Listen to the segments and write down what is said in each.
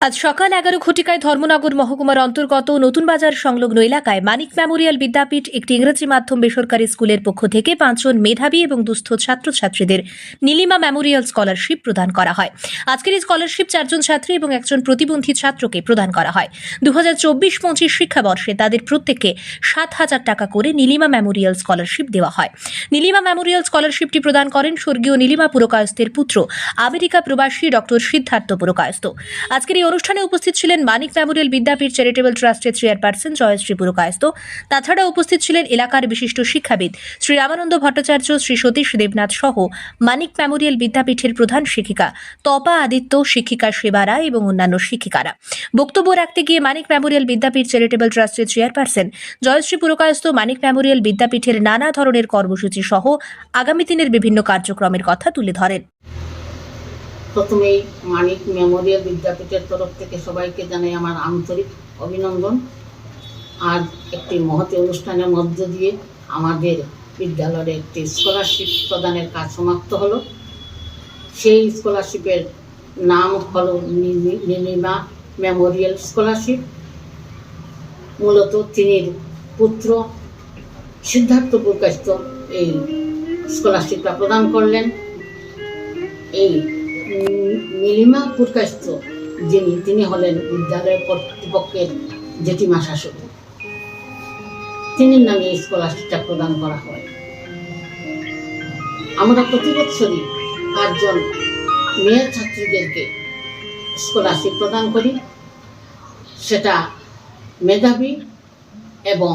আজ সকাল এগারো ঘটিকায় ধর্মনগর মহকুমার অন্তর্গত নতুন বাজার সংলগ্ন এলাকায় মানিক মেমোরিয়াল বিদ্যাপীঠ একটি ইংরেজি মাধ্যম বেসরকারি স্কুলের পক্ষ থেকে পাঁচজন মেধাবী এবং দুস্থ ছাত্রছাত্রীদের নীলিমা মেমোরিয়াল স্কলারশিপ প্রদান করা হয়। আজকের এই স্কলারশিপ চারজন ছাত্রী এবং একজন প্রতিবন্ধী ছাত্রকে প্রদান করা হয়। দু হাজার চব্বিশ পঁচিশ শিক্ষাবর্ষে তাদের প্রত্যেককে সাত হাজার টাকা করে নীলিমা মেমোরিয়াল স্কলারশিপ দেওয়া হয়। নীলিমা মেমোরিয়াল স্কলারশিপটি প্রদান করেন স্বর্গীয় নীলিমা পুরকায়স্তের পুত্র আমেরিকা প্রবাসী ডক্টর সিদ্ধার্থ পুরকায়স্ত আজকের এই অনুষ্ঠানে উপস্থিত ছিলেন মানিক মেমোরিয়াল বিদ্যাপীঠ চ্যারিটেবল ট্রাস্টের চেয়ারপারসন জয়শ্রী পুরকায়স্ত তাছাড়া উপস্থিত ছিলেন এলাকার বিশিষ্ট শিক্ষাবিদ শ্রী রামানন্দ ভট্টাচার্য, শ্রী সতীশ দেবনাথ সহ মানিক মেমোরিয়াল বিদ্যাপীঠের প্রধান শিক্ষিকা তপা আদিত্য, শিক্ষিকা সেবা রায় এবং অন্যান্য শিক্ষিকারা। বক্তব্য রাখতে গিয়ে মানিক মেমোরিয়াল বিদ্যাপীঠ চ্যারিটেবল ট্রাস্টের চেয়ারপারসন জয়শ্রী পুরকায়স্ত মানিক মেমোরিয়াল বিদ্যাপীঠের নানা ধরনের কর্মসূচি সহ আগামী দিনের বিভিন্ন কার্যক্রমের কথা তুলে ধরেন। প্রথমেই মানিক মেমোরিয়াল বিদ্যাপীঠের তরফ থেকে সবাইকে জানাই আমার আন্তরিক অভিনন্দন। আজ একটি মহতি অনুষ্ঠানের মধ্য দিয়ে আমাদের বিদ্যালয়ের একটি স্কলারশিপ প্রদানের কাজ সমাপ্ত হলো। সেই স্কলারশিপের নাম হলো নীলি- নীলিমা মেমোরিয়াল স্কলারশিপ মূলত তিনি পুত্র সিদ্ধার্থ প্রকাশিত এই স্কলারশিপটা প্রদান করলেন। এই নীলিমা পুরকাস্ত যিনি তিনি হলেন বিদ্যালয় কর্তৃপক্ষের জেঠিমা শাশুড়ি তিনি নামে স্কলারশিপটা প্রদান করা হয়। আমরা প্রতি বছরই পাঁচজন মেয়ে ছাত্রীদেরকে স্কলারশিপ প্রদান করি। সেটা মেধাবী এবং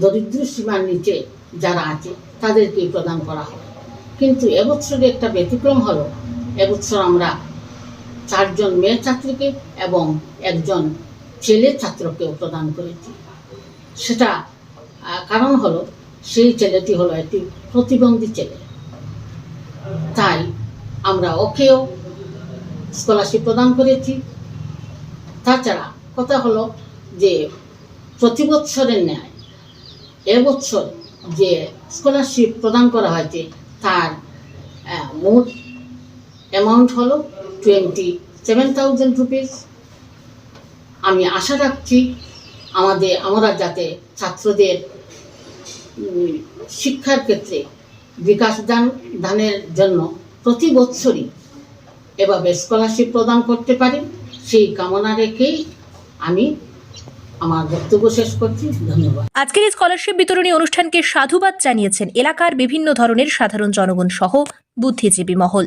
দরিদ্র সীমার নিচে যারা আছে, তাদেরকেই প্রদান করা হয়। কিন্তু এবছরে একটা ব্যতিক্রম হলো, এবছর আমরা চারজন মেয়ে ছাত্রীকে এবং একজন ছেলে ছাত্রকেও প্রদান করেছি। সেটা কারণ হলো সেই ছেলেটি হলো একটি প্রতিবন্ধী ছেলে। তাই আমরা ওকেও স্কলারশিপ প্রদান করেছি। তাছাড়া কথা হলো যে প্রতি বছরের ন্যায় এবছর যে স্কলারশিপ প্রদান করা হয়েছে, তার মোট অ্যামাউন্ট হলো টোয়েন্টি সেভেন থাউজেন্ড রুপিস আমি আশা রাখছি আমাদের, আমরা যাতে ছাত্রদের শিক্ষার ক্ষেত্রে বিকাশ দান, দানের জন্য প্রতি বছরই এভাবে স্কলারশিপ প্রদান করতে পারি, সেই কামনা রেখেই আমি আমার শেষ করছি। ধন্যবাদ। আজকের এই স্কলারশিপ বিতরণী অনুষ্ঠানকে সাধুবাদ জানিয়েছেন এলাকার বিভিন্ন ধরনের সাধারণ জনগণ সহ বুদ্ধিজীবী মহল।